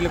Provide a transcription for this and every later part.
అసలు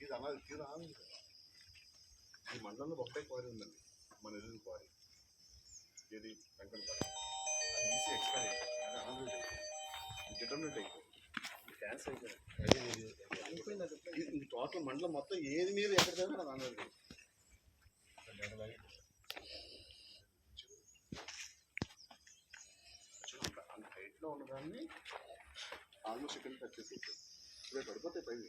ఇది అలా తీరా ఈ మండలంలో ఒకటే క్వారీ ఉందండి మన ఎదురు క్వారీ ఇది వెంకట అది ఈసీ ఎక్స్పైర్ అయిపోయింది అది అయిపోయింది అయిపోయింది క్యాన్సర్ అయిపోయింది ఇది టోటల్ మండలం మొత్తం ఏది మీరు ఎక్కడ నాకు అది హైట్లో ఉన్నదాన్ని ఆల్మోస్ట్ ఇక్కడ టచ్ చేసి ఇప్పుడు పడిపోతే పైకి.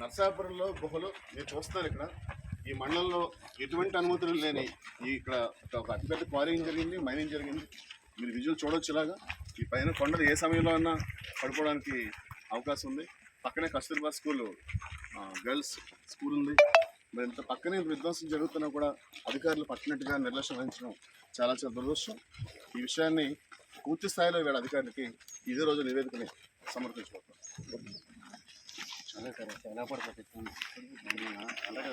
నర్సాపురంలో గుహలు మీరు చూస్తున్నారు ఇక్కడ. ఈ మండలంలో ఎటువంటి అనుమతులు లేని ఈ ఇక్కడ ఒక అతిపెద్ద క్వారింగ్ జరిగింది మైనింగ్ జరిగింది. మీరు విజువల్ చూడొచ్చు ఇలాగా. ఈ పైన కొండలు ఏ సమయంలో అయినా పడిపోవడానికి అవకాశం ఉంది పక్కనే కస్తూర్బా స్కూల్ గర్ల్స్ స్కూల్ ఉంది మరి ఇంత పక్కనే విధ్వంసం జరుగుతున్నా కూడా అధికారులు పట్టినట్టుగా నిర్లక్ష్యం వహించడం చాలా చాలా దురదృష్టం. ఈ విషయాన్ని పూర్తి స్థాయిలో వీళ్ళ అధికారులకి ఇదే రోజు నివేదికని సమర్పించబోతున్నాం చాలా సరే చాలా పడుతుంది అలాగే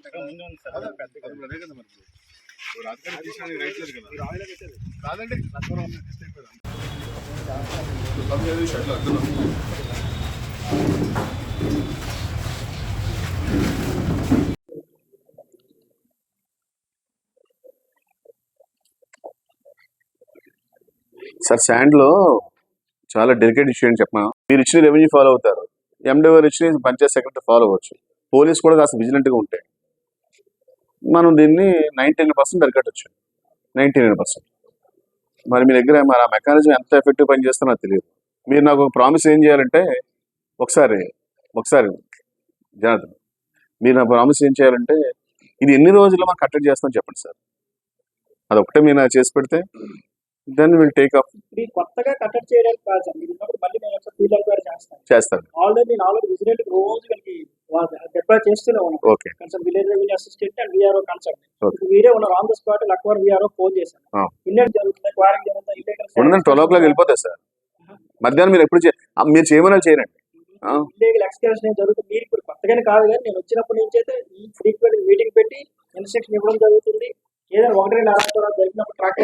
షర్ట్లు అర్థం సార్ శాండ్లో చాలా డెలికేట్ ఇష్యూ అని చెప్పిన. మీరు ఇచ్చిన రెవెన్యూ ఫాలో అవుతారు. ఎండిఓర్ ఇచ్చిన పంచాయత్ సెక్రటరీ ఫాలో అవ్వచ్చు. పోలీస్ కూడా కాస్త విజిలెంట్గా ఉంటాయి. మనం దీన్ని ninety nine percent అరికట్టచ్చు. Ninety nine percent. మరి మీ దగ్గర మరి ఆ మెకానిజం ఎంత ఎఫెక్టివ్ నాకు తెలియదు. మీరు నాకు ఒక ప్రామిస్ ఏం చేయాలంటే ఒకసారి ఒకసారి జనార్దన్ మీరు నా ప్రామిస్ ఏం చేయాలంటే ఇది ఎన్ని రోజుల్లో మనం కట్టడి చేస్తామని చెప్పండి సార్. అదొకటే మీరు నాకు చేసి పెడితే దెన్ విల్ టేక్ అప్ మీరు కొత్తగా కట్టడి చేయడానికి కాదు సార్. మీరు మళ్ళీ నేను చేస్తాను. చేస్తాను. ఆల్రెడీ నేను ఆల్రెడీ విజిలెంట్ రోజు వీళ్ళకి డిప్లాయ్ చేస్తూనే ఉన్నాను okay. Concern village revenue assistant and VRO Okay. వీరే ఉన్నారు. ఆన్ ద స్పాట్ లక్వర్ విఆర్ఓ ఫోన్ చేశాను. ఇన్నెట్ జరుగుతుంది క్వారింగ్ జరుగుతుంది ఉండదండి ట్వెల్వ్ ఓ క్లాక్ వెళ్ళిపోతాయి సార్. మధ్యాహ్నం మీరు ఎప్పుడు మీరు చేయమని చేయరండి. ఇల్లీగల్ ఎక్స్కర్షన్ జరుగుతుంది? మీరు ఇప్పుడు కొత్తగానే కాదు కానీ నేను వచ్చినప్పటి నుంచి అయితే ఈ ఫ్రీక్వెంట్ మీటింగ్ పెట్టి ఇన్స్ట్రక్షన్ ఇవ్వడం జరుగుతుంది. ఏదైనా ఒకటి రెండు అరెస్ట్ జరిగినప్పుడు ట్రాక్